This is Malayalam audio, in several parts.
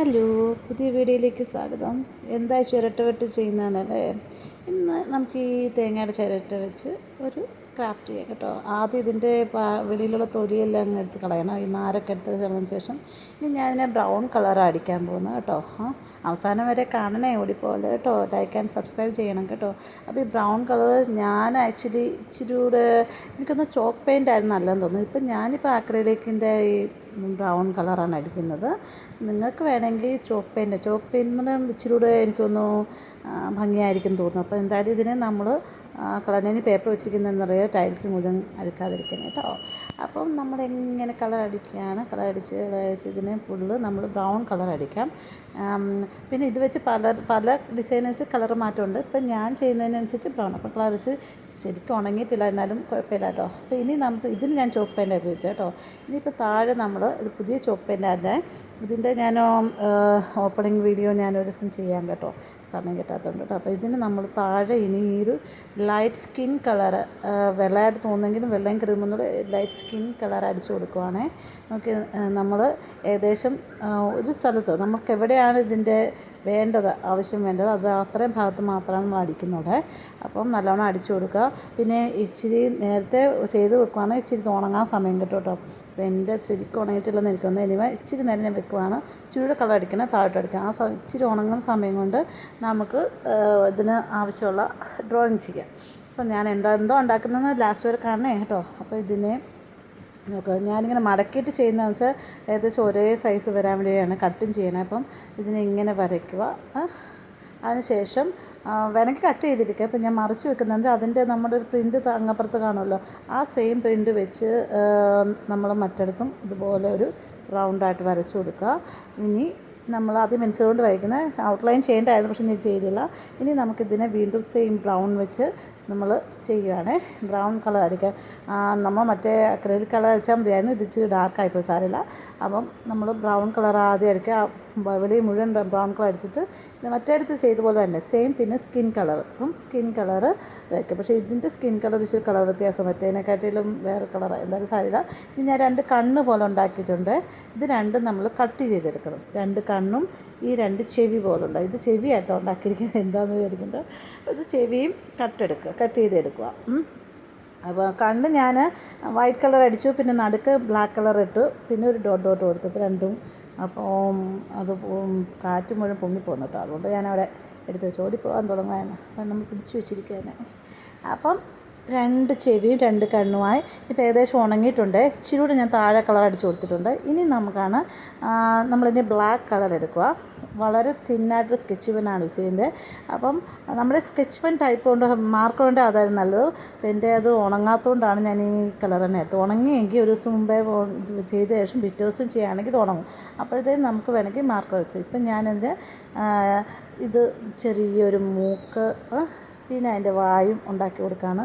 ഹലോ പുതിയ വീഡിയോയിലേക്ക് സ്വാഗതം. എന്താ ചിരട്ട വെട്ട് ചെയ്യുന്നതെന്നല്ലേ? ഇന്ന് നമുക്ക് ഈ തേങ്ങയുടെ ചിരട്ട വെച്ച് ഒരു ക്രാഫ്റ്റ് ചെയ്യാം കേട്ടോ. ആദ്യം ഇതിന്റെ വെളിയിലുള്ള തൊലിയെല്ലാം അങ്ങ് എടുത്ത് കളയണം. ഈ നാരൊക്കെ എടുത്ത് കളഞ്ഞ ശേഷം ഇനി ഞാൻ ഇതിനെ ബ്രൗൺ കളർ അടിക്കാൻ പോകുന്നത് കേട്ടോ. ആ അവസാനം വരെ കാണണേ ഓടിപ്പോലെ കേട്ടോ. ലൈക്ക് ആൻഡ് സബ്സ്ക്രൈബ് ചെയ്യണം കേട്ടോ. അപ്പോൾ ഈ ബ്രൗൺ കളർ ഞാൻ ആക്ച്വലി ഇച്ചിരി കൂടെ എനിക്കൊന്ന് ചോക്ക് പെയിന്റ് ആയിരുന്നു നല്ലതെന്ന് തോന്നുന്നു. ഇപ്പം ഞാനിപ്പോൾ ആക്രലിക്കിന്റെ ഈ ബ്രൗൺ കളറാണ് അടിക്കുന്നത്. നിങ്ങൾക്ക് വേണമെങ്കിൽ ചോക്ക് പെയിന്റ് ചോക്ക് പെയിന്റിന് ഇച്ചിരി കൂടെ എനിക്കൊന്ന് ഭംഗിയായിരിക്കും തോന്നുന്നു. അപ്പോൾ എന്തായാലും ഇതിനെ നമ്മൾ കളഞ്ഞതിന് പേപ്പർ വെച്ചിരിക്കുന്നതെന്നറിയാം ടൈൽസ് മുഴുവൻ അഴുക്കാതിരിക്കാൻ കേട്ടോ. അപ്പം നമ്മൾ എങ്ങനെ കളർ അടിക്കുകയാണ്? കളർ അടിച്ച് കളർ അടിച്ചതിന് ഫുള്ള് നമ്മൾ ബ്രൗൺ കളർ അടിക്കാം. പിന്നെ ഇത് വെച്ച് പല പല ഡിസൈനേഴ്സ് കളർ മാറ്റമുണ്ട്. ഇപ്പം ഞാൻ ചെയ്യുന്നതിനനുസരിച്ച് ബ്രൗൺ. അപ്പം കളർ വെച്ച് ശരിക്കും ഉണങ്ങിയിട്ടില്ല എന്നാലും കുഴപ്പമില്ല കേട്ടോ. അപ്പോൾ ഇനി നമുക്ക് ഇതിന് ഞാൻ ചോക്ക് പെയിന്റ് ഉപയോഗിച്ചു കേട്ടോ. ഇനിയിപ്പോൾ താഴെ നമ്മൾ ഇത് പുതിയ ചോക്ക് പെയിന്റ് ഇതിന്റെ ഞാൻ ഓപ്പണിംഗ് വീഡിയോ ഞാൻ ഒരു ദിവസം ചെയ്യാം കേട്ടോ. സമയം കിട്ടാത്തതുകൊണ്ട് കേട്ടോ. അപ്പോൾ ഇതിന് നമ്മൾ താഴെ ഇനി ഈ ഒരു ലൈറ്റ് സ്കിൻ കളർ വെള്ളമായിട്ട് തോന്നുന്നെങ്കിലും വെള്ളയും ക്രീമൊന്നും ലൈറ്റ് സ്കിൻ കളർ അടിച്ചു കൊടുക്കുവാണേ. നമുക്ക് നമ്മൾ ഏകദേശം ഒരു സ്ഥലത്ത് നമുക്ക് എവിടെയാണ് ഇതിന്റെ വേണ്ടത് ആവശ്യം വേണ്ടത്. അത് അത്രയും ഭാഗത്ത് മാത്രമാണ് നമ്മൾ അടിക്കുന്നത്. അപ്പം നല്ലോണം അടിച്ചു കൊടുക്കുക. പിന്നെ ഇച്ചിരി നേരത്തെ ചെയ്ത് വെക്കുവാണെങ്കിൽ ഇച്ചിരി ഉണങ്ങാൻ സമയം കിട്ടും കേട്ടോ. അപ്പോൾ എന്റെ ശരിക്കും ഉണങ്ങിയിട്ടില്ലെന്ന് എനിക്കൊന്ന് ഇനിമ ഇച്ചിരി നേരം ഞാൻ വെക്കുവാണ്. ചൂട് കളർ അടിക്കണം താഴോട്ട് അടിക്കണം. ആ ഇച്ചിരി ഉണങ്ങുന്ന സമയം കൊണ്ട് നമുക്ക് ഇതിന് ആവശ്യമുള്ള ഡ്രോയിങ് ചെയ്യാം. അപ്പം ഞാൻ എന്താ എന്തോ ഉണ്ടാക്കുന്നതെന്ന് ലാസ്റ്റ് വരെ കാണണേ കേട്ടോ. അപ്പോൾ ഇതിനെ നോക്കുക ഞാനിങ്ങനെ മടക്കിയിട്ട് ചെയ്യുന്നതെന്ന് വെച്ചാൽ ഏകദേശം ഒരേ സൈസ് വരാൻ വേണ്ടിയാണ് കട്ടും ചെയ്യണേ. അപ്പം ഇതിനെ ഇങ്ങനെ വരയ്ക്കുക. അതിനുശേഷം വേണമെങ്കിൽ കട്ട് ചെയ്തിരിക്കുക ഇപ്പം ഞാൻ മറിച്ച് വെക്കുന്നത് അതിന്റെ നമ്മുടെ ഒരു പ്രിന്റ് അങ്ങപ്പുറത്ത് കാണുമല്ലോ. ആ സെയിം പ്രിന്റ് വെച്ച് നമ്മൾ മറ്റിടത്തും ഇതുപോലെ ഒരു റൗണ്ടായിട്ട് വരച്ചു കൊടുക്കുക. ഇനി നമ്മൾ ആദ്യം പെൻസിൽ കൊണ്ട് വരയ്ക്കുന്ന ഔട്ട്ലൈൻ ചെയ്യേണ്ടതായിരുന്നു പക്ഷെ ഞാൻ ചെയ്തില്ല. ഇനി നമുക്കിതിനെ വീണ്ടും സെയിം ബ്രൗൺ വെച്ച് നമ്മൾ ചെയ്യുകയാണ് ബ്രൗൺ കളർ അടിക്കുക നമ്മൾ മറ്റേ അക്രലിക് കളർ അടിച്ചാൽ മതിയായിരുന്നു. ഇത് ഇച്ചിരി ഡാർക്കായിപ്പോയി സാരില്ല അപ്പം നമ്മൾ ബ്രൗൺ കളർ ആദ്യം അടിക്കുക വലിയ മുഴുവൻ ബ്രൗൺ കളർ അടിച്ചിട്ട് മറ്റേടത്ത് ചെയ്ത പോലെ തന്നെ സെയിം പിന്നെ സ്കിൻ കളർ അപ്പം സ്കിൻ കളർ വയ്ക്കുക പക്ഷേ ഇതിന്റെ സ്കിൻ കളർ ഇച്ചിരി കളർ വ്യത്യാസം. മറ്റേതിനെക്കാട്ടിലും വേറെ കളർ എന്തായാലും സാരില്ല ഇനി ഞാൻ രണ്ട് കണ്ണ് പോലെ ഉണ്ടാക്കിയിട്ടുണ്ട്. ഇത് രണ്ടും നമ്മൾ കട്ട് ചെയ്തെടുക്കണം. രണ്ട് കണ്ണും ഈ രണ്ട് ചെവി പോലുണ്ട്. ഇത് ചെവി ആയിട്ടോ ഉണ്ടാക്കിയിരിക്കുന്നത്. എന്താണെന്ന് വിചാരിക്കുന്നുണ്ട്. അപ്പോൾ ഇത് ചെവിയും കട്ടെടുക്കുക കട്ട് ചെയ്തെടുക്കുക. അപ്പോൾ കണ്ണ് ഞാൻ വൈറ്റ് കളർ അടിച്ചു പിന്നെ നടുക്ക് ബ്ലാക്ക് കളർ ഇട്ടു പിന്നെ ഒരു ഡോട്ട് ഡോട്ട് കൊടുത്തു. അപ്പോൾ രണ്ടും അപ്പോൾ അത് കാറ്റ് മുഴുവൻ പൊങ്ങിപ്പോന്നു കേട്ടോ. അതുകൊണ്ട് ഞാനവിടെ എടുത്ത് വെച്ച് ഓടിപ്പോകാൻ തുടങ്ങാൻ നമ്മൾ പിടിച്ചു വെച്ചിരിക്കുകയാണ് അപ്പം രണ്ട് ചെവിയും രണ്ട് കണ്ണുമായി ഇപ്പോൾ ഏകദേശം ഉണങ്ങിയിട്ടുണ്ട്. ഇച്ചിരിയൂടെ ഞാൻ താഴെ കളർ അടിച്ചു കൊടുത്തിട്ടുണ്ട്. ഇനി നമുക്കാണ് നമ്മളിനി ബ്ലാക്ക് കളർ എടുക്കുക. വളരെ തിന്നായിട്ടൊരു സ്കെച്ച് പെന്നാണ് യൂസ് ചെയ്യുന്നത്. അപ്പം നമ്മുടെ സ്കെച്ച് പെൻ ടൈപ്പ് കൊണ്ട് മാർക്ക് കൊണ്ട് അതായിരുന്നു നല്ലത്. എന്റെ അത് ഉണങ്ങാത്തതുകൊണ്ടാണ് ഞാൻ ഈ കളർ തന്നെ എടുത്തത്. ഉണങ്ങിയെങ്കിൽ ഒരു ദിവസം മുമ്പേ ചെയ്ത ശേഷം പിറ്റേ ദിവസം ചെയ്യുകയാണെങ്കിൽ ഇത് ഉണങ്ങും. അപ്പോഴത്തേക്കും നമുക്ക് വേണമെങ്കിൽ മാർക്ക് വെച്ചു. ഇപ്പം ഞാനതിന്റെ ഇത് ചെറിയൊരു മൂക്ക് പിന്നെ അതിന്റെ വായും ഉണ്ടാക്കി കൊടുക്കുകയാണ്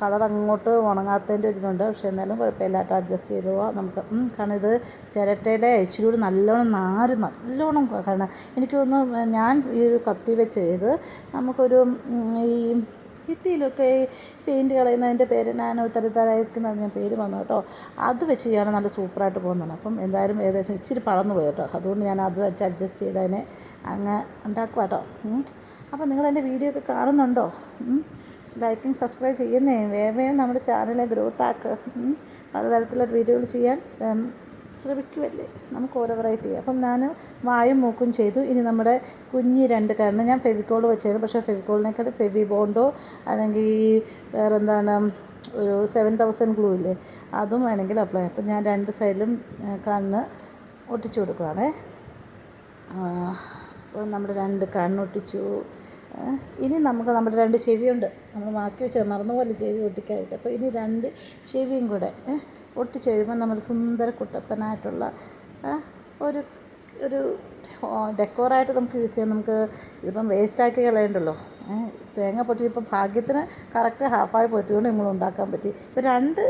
കളർ അങ്ങോട്ട് ഉണങ്ങാത്തതിന്റെ ഒരു ഇതുണ്ട്. പക്ഷേ എന്നാലും കുഴപ്പമില്ലാട്ടോ അഡ്ജസ്റ്റ് ചെയ്ത് പോവാം. നമുക്ക് കാരണം ഇത് ചിരട്ടയിലെ ഇച്ചിരി കൂടി നല്ലോണം നാര് നല്ലോണം കാരണം എനിക്കൊന്ന് ഞാൻ ഈ ഒരു കത്തി വെച്ച് ചെയ്ത് നമുക്കൊരു ഈ ഭിത്തിയിലൊക്കെ പെയിന്റ് കളയുന്നതിന്റെ പേര് ഞാൻ തരത്തരായിരിക്കുന്നത് ഞാൻ പേര് വന്നു കേട്ടോ. അത് വെച്ച് ചെയ്യാൻ നല്ല സൂപ്പറായിട്ട് പോകുന്നതാണ് അപ്പം എന്തായാലും ഏകദേശം ഇച്ചിരി പളർന്നു പോയി കേട്ടോ. അതുകൊണ്ട് ഞാൻ അത് വെച്ച് അഡ്ജസ്റ്റ് ചെയ്തതിനെ അങ്ങ് ഉണ്ടാക്കുക കേട്ടോ. അപ്പോൾ നിങ്ങൾ എന്റെ വീഡിയോ ഒക്കെ കാണുന്നുണ്ടോ? ലൈക്കും സബ്സ്ക്രൈബ് ചെയ്യുന്നേ. വേഗം വേഗം നമ്മുടെ ചാനലിനെ ഗ്രോത്ത് ആക്കുക പലതരത്തിലുള്ള വീഡിയോകൾ ചെയ്യാൻ ശ്രമിക്കുമല്ലേ നമുക്ക് ഓരോ വെറൈറ്റി അപ്പം ഞാൻ വായും മൂക്കും ചെയ്തു. ഇനി നമ്മുടെ കുഞ്ഞ് രണ്ട് കാരണം ഞാൻ ഫെവിക്കോൾ വെച്ചായിരുന്നു. പക്ഷേ ഫെവിക്കോളിനേക്കാൾ ഫെവി ബോണ്ടോ അല്ലെങ്കിൽ വേറെ എന്താണ് ഒരു സെവൻ തൗസൻഡ് ഗ്ലൂ ഇല്ലേ അതും വേണമെങ്കിൽ അപ്ലൈ അപ്പം ഞാൻ രണ്ട് സൈഡിലും കണ്ണ് ഒട്ടിച്ചു കൊടുക്കുകയാണേ നമ്മുടെ രണ്ട് കണ്ണൊട്ടിച്ചു ഇനി നമുക്ക് നമ്മുടെ രണ്ട് ചെവിയുണ്ട്. നമ്മൾ മാക്കി വെച്ചാൽ മറന്നുപോലെ ചെവി ഒട്ടിക്കാതിരിക്കും അപ്പോൾ ഇനി രണ്ട് ചെവിയും കൂടെ ഒട്ടിച്ച് കഴിയുമ്പോൾ നമ്മുടെ സുന്ദര കുട്ടപ്പനായിട്ടുള്ള ഒരു ഒരു ഡെക്കോറായിട്ട് നമുക്ക് യൂസ് ചെയ്യാം. നമുക്ക് ഇതിപ്പം വേസ്റ്റാക്കി കളയണ്ടല്ലോ. തേങ്ങ പൊട്ടിയപ്പോൾ ഭാഗ്യത്തിന് കറക്റ്റ് ഹാഫായി പൊട്ടിയോണ്ട് നമ്മൾ ഉണ്ടാക്കാൻ പറ്റി. ഇപ്പോൾ രണ്ട്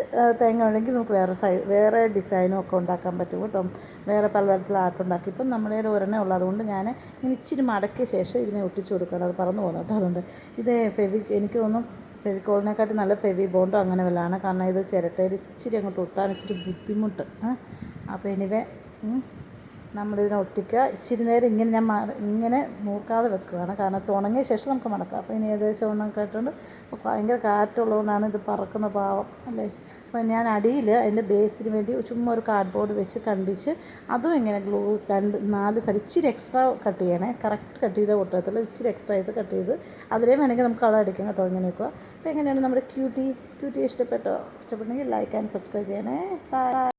തേങ്ങ ഉണ്ടെങ്കിൽ നമുക്ക് വേറെ സൈ വേറെ ഡിസൈനും ഒക്കെ ഉണ്ടാക്കാൻ പറ്റും കേട്ടോ. വേറെ പലതരത്തിലുള്ള ആട്ടുണ്ടാക്കി ഇപ്പം നമ്മുടെ കയ്യിൽ ഒരെണ്ണേ ഉള്ളൂ. അതുകൊണ്ട് ഞാൻ ഇങ്ങനെ ഇച്ചിരി മടക്കിയ ശേഷം ഇതിനെ ഒട്ടിച്ചു കൊടുക്കണം. അത് പറന്നു പോകുന്നു കേട്ടോ അതുകൊണ്ട്. ഇത് ഫെവി എനിക്ക് തോന്നും ഫെവിക്കോളിനെക്കാട്ടി നല്ല ഫെവി ബോണ്ടോ അങ്ങനെ വല്ലതാണ്. കാരണം ഇത് ചിരട്ടയിൽ ഇച്ചിരി അങ്ങോട്ട് ഒട്ടാൻ ഇച്ചിരി ബുദ്ധിമുട്ട്. അപ്പോൾ എനിവേ നമ്മളിതിനെ ഒട്ടിക്കുക. ഇച്ചിരി നേരം ഇങ്ങനെ ഞാൻ ഇങ്ങനെ മൂർക്കാതെ വെക്കുകയാണ്. കാരണം ഇത് ഉണങ്ങിയ ശേഷം നമുക്ക് മടക്കാം. അപ്പോൾ ഇനി ഏകദേശം ഉണക്കായിട്ടുണ്ട് അപ്പോൾ ഭയങ്കര കാറ്റുള്ളതുകൊണ്ടാണ് ഇത് പറക്കുന്ന പാവം അല്ലേ? അപ്പോൾ ഞാൻ അടിയിൽ അതിന്റെ ബേസിന് വേണ്ടി ചുമ്മാ ഒരു കാർഡ്ബോർഡ് വെച്ച് കണ്ടിച്ച് അതും ഇങ്ങനെ ഗ്ലൂ രണ്ട് നാല് സൈഡ് ഇച്ചിരി എക്സ്ട്രാ കട്ട് ചെയ്യണേ. കറക്റ്റ് കട്ട് ചെയ്തേ ഒട്ടത്തില്ല ഇച്ചിരി എക്സ്ട്രാ ചെയ്ത് കട്ട് ചെയ്ത് അതിലേ വേണമെങ്കിൽ നമുക്ക് കളർ അടിക്കാം കേട്ടോ ഇങ്ങനെ വെക്കുക. അപ്പോൾ എങ്ങനെയാണ് നമ്മുടെ ക്യൂട്ടി ക്യൂട്ടി ഇഷ്ടപ്പെട്ടോ? ഇഷ്ടപ്പെട്ടെങ്കിൽ ലൈക്ക് ആൻഡ് സബ്സ്ക്രൈബ് ചെയ്യണേ. ബൈ.